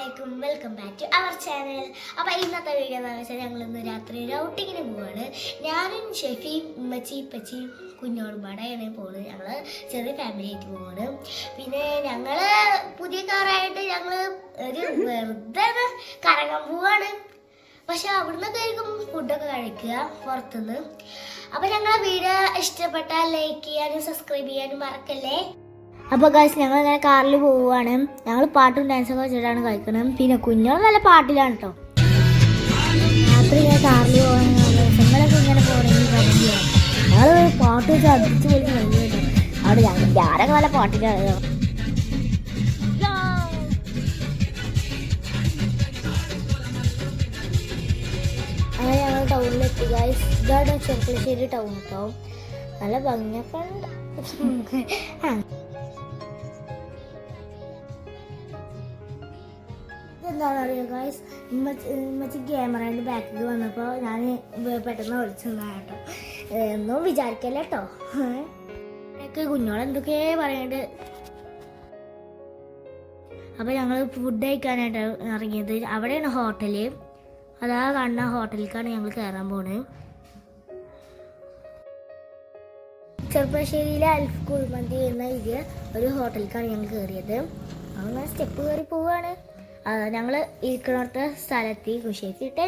അലൈക്കും welcome back to our channel അപ്പോൾ ഇന്നത്തെ വീഡിയോ എന്ന് വെച്ചാൽ ഞങ്ങൾ ഇന്ന് രാത്രി ഒരു ഔട്ടിങ്ങിന് പോവാണ്. ഞാനും ഷെഫിയും ഉമ്മച്ചി പച്ചിയും കുഞ്ഞോളും പടയാണ് പോകുന്നത് ഞങ്ങൾ ചെറിയ ഫാമിലി ആയിട്ട് പോവാണ്. പിന്നെ ഞങ്ങൾ പുതിയ കാറായിട്ട് ഞങ്ങൾ ഒരു വെറുതെ കറങ്ങാൻ പോവാണ്. പക്ഷെ അവിടുന്ന് ആയിരിക്കും ഫുഡൊക്കെ കഴിക്കുക പുറത്തുനിന്ന് അപ്പോൾ ഞങ്ങളെ വീഡിയോ ഇഷ്ടപ്പെട്ടാൽ ലൈക്ക് ചെയ്യാനും സബ്സ്ക്രൈബ് ചെയ്യാനും മറക്കല്ലേ? അപ്പോൾ ഗൈസ് ഞങ്ങൾ ഇങ്ങനെ കാറിൽ പോവുകയാണ് ഞങ്ങൾ പാട്ടും ഡാൻസും ഒക്കെ വെച്ചിട്ടാണ് കഴിക്കുന്നത് പിന്നെ കുഞ്ഞോൾ നല്ല പാട്ടിലാണ് കേട്ടോ രാത്രി ഇങ്ങനെ കാറിൽ ദിവസങ്ങളൊക്കെ ഇങ്ങനെ ഞങ്ങൾ പാട്ട് വെച്ച് അടിച്ചു കഴിയുന്നുണ്ട് അവിടെ ഞാനൊക്കെ നല്ല പാട്ടിലാണ് അങ്ങനെ ഞങ്ങൾ ടൗണിലെത്തി ഗൈസ് ഇതാണ് ചെറുപ്പശ്ശേരി ടൗൺ കേട്ടോ നല്ല ഭംഗിയൊക്കെ ഉണ്ട്. എന്താണെന്ന് അറിയോ ഗായ്സ് ഇമ്മച്ചി ക്യാമറേന്റെ ബാക്കിൽ വന്നപ്പോൾ ഞാൻ പെട്ടെന്ന് വിളിച്ചതാണ് കേട്ടോ എന്നും വിചാരിക്കല്ല കേട്ടോ ഒക്കെ കുഞ്ഞോളെ എന്തൊക്കെയാ പറയണ്ട്. അപ്പോൾ ഞങ്ങൾ ഫുഡ് കഴിക്കാനായിട്ട് ഇറങ്ങിയത് അവിടെയാണ് ഹോട്ടൽ അതാ കാണുന്ന ഹോട്ടലിലേക്കാണ് ഞങ്ങൾ കയറാൻ പോണത് ചെറുപ്പശ്ശേരിയിലെ അൽഫ് കുഴിമന്തി എന്ന ഇത് ഒരു ഹോട്ടലിലേക്കാണ് ഞങ്ങൾ കയറിയത് അങ്ങനെ സ്റ്റെപ്പ് കയറി പോവുകയാണ് ഞങ്ങൾ ഇരിക്കണത്തെ സ്ഥലത്തി കുശേത്തിട്ടേ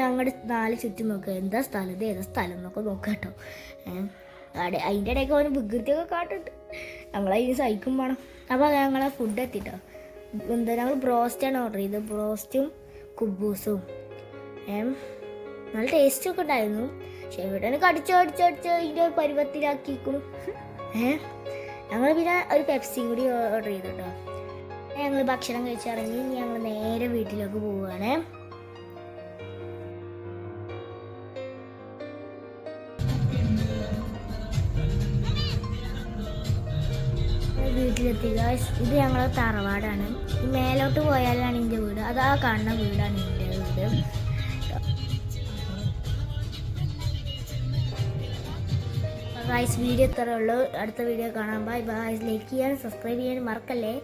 ഞങ്ങളുടെ നാല് ചുറ്റും നോക്കുക എന്താ സ്ഥലം ഇത്? ഏതാ സ്ഥലം എന്നൊക്കെ നോക്കുക കേട്ടോ. അവിടെ അതിന്റെ ഇടയ്ക്ക് അവന് വികൃതിയൊക്കെ കാട്ടുണ്ട് ഞങ്ങളതിന് സഹിക്കും വേണം. അപ്പോൾ ഞങ്ങളെ ഫുഡ് എത്തിട്ടോ. എന്താ ഞങ്ങൾ ബ്രോസ്റ്റാണ് ഓർഡർ ചെയ്തത്. ബ്രോസ്റ്റും കുബൂസും. നല്ല ടേസ്റ്റ് ഒക്കെ ഉണ്ടായിരുന്നു. പക്ഷെ ഇവിടെ കടിച്ചോ അടിച്ചോ അടിച്ചോ അതിന്റെ പരുവത്തിലാക്കിക്കും ഏഹ് ഞങ്ങൾ പിന്നെ ഒരു പെപ്സിയും കൂടി ഓർഡർ ചെയ്തിട്ടോ ഞങ്ങൾ ഭക്ഷണം കഴിച്ചിറങ്ങി ഞങ്ങൾ നേരെ വീട്ടിലേക്ക് പോവുകയാണ് വീട്ടിലെത്തി ഗായ്സ് ഇത് ഞങ്ങളെ തറവാടാണ്. മേലോട്ട് പോയാലാണ് എന്റെ വീട്. അത് ആ കാണുന്ന വീടാണ് എന്റെ വീട്. ഗായ്സ് വീഡിയോ ഇത്രേ ഉള്ളൂ. അടുത്ത വീഡിയോ കാണാൻ ബൈ ബൈ ലൈക്ക് ചെയ്യാൻ സബ്സ്ക്രൈബ് ചെയ്യാൻ മറക്കല്ലേ?